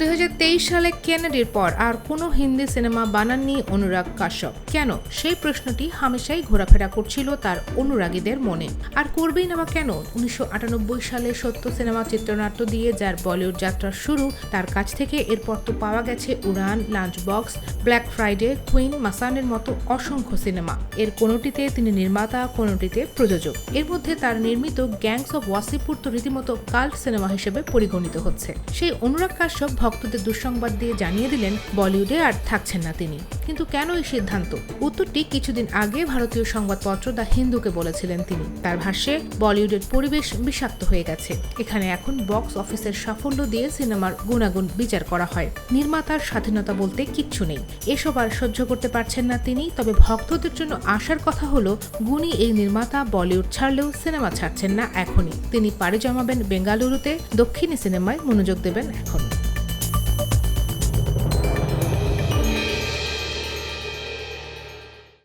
দুই হাজার তেইশ সালে কেনেডির পর আর কোনো হিন্দি সিনেমা বানাননি অনুরাগ কাশ্যপ। কেন? সেই প্রশ্নটি হামেশাই ঘোরাফেরা করছিল তার অনুরাগীদের মনে। আর করবেই না কেন? উনিশশো সালে সত্য সিনেমা চিত্রনাট্য দিয়ে যার বলিউড যাত্রা শুরু, তার কাছ থেকে এরপর তো পাওয়া গেছে Udaan, lunch box, black Friday, queen, মাসানের মতো অসংখ্য সিনেমা। এর কোনোটিতে তিনি নির্মাতা, কোনোটিতে প্রযোজক। এর মধ্যে তার নির্মিত গ্যাংস অব ওয়াসিপুর তো রীতিমতো কাল্ট সিনেমা হিসেবে পরিগণিত হচ্ছে। সেই অনুরাগ কাশ্যপ ভক্তদের দুঃসংবাদ দিয়ে জানিয়ে দিলেন, বলিউডে আর থাকছেন না তিনি। কিন্তু কেন এই সিদ্ধান্ত? উত্তরটি কিছুদিন আগে ভারতীয় সংবাদপত্র দ্য হিন্দুকে বলেছিলেন তিনি। তার ভাষ্যে, বলিউডের পরিবেশ বিষাক্ত হয়ে গেছে। এখানে এখন বক্স অফিসের সাফল্য দিয়ে সিনেমার গুণাগুণ বিচার করা হয়। নির্মাতার স্বাধীনতা বলতে কিচ্ছু নেই। এসব আর সহ্য করতে পারছেন না তিনি, তবে ভক্তদের জন্য আসার কথা হলো, গুণী এই নির্মাতা বলিউড ছাড়লেও সিনেমা ছাড়ছেন না এখনই। তিনি পাড়ি জমাবেন বেঙ্গালুরুতে, দক্ষিণী সিনেমায় মনোযোগ দেবেন এখন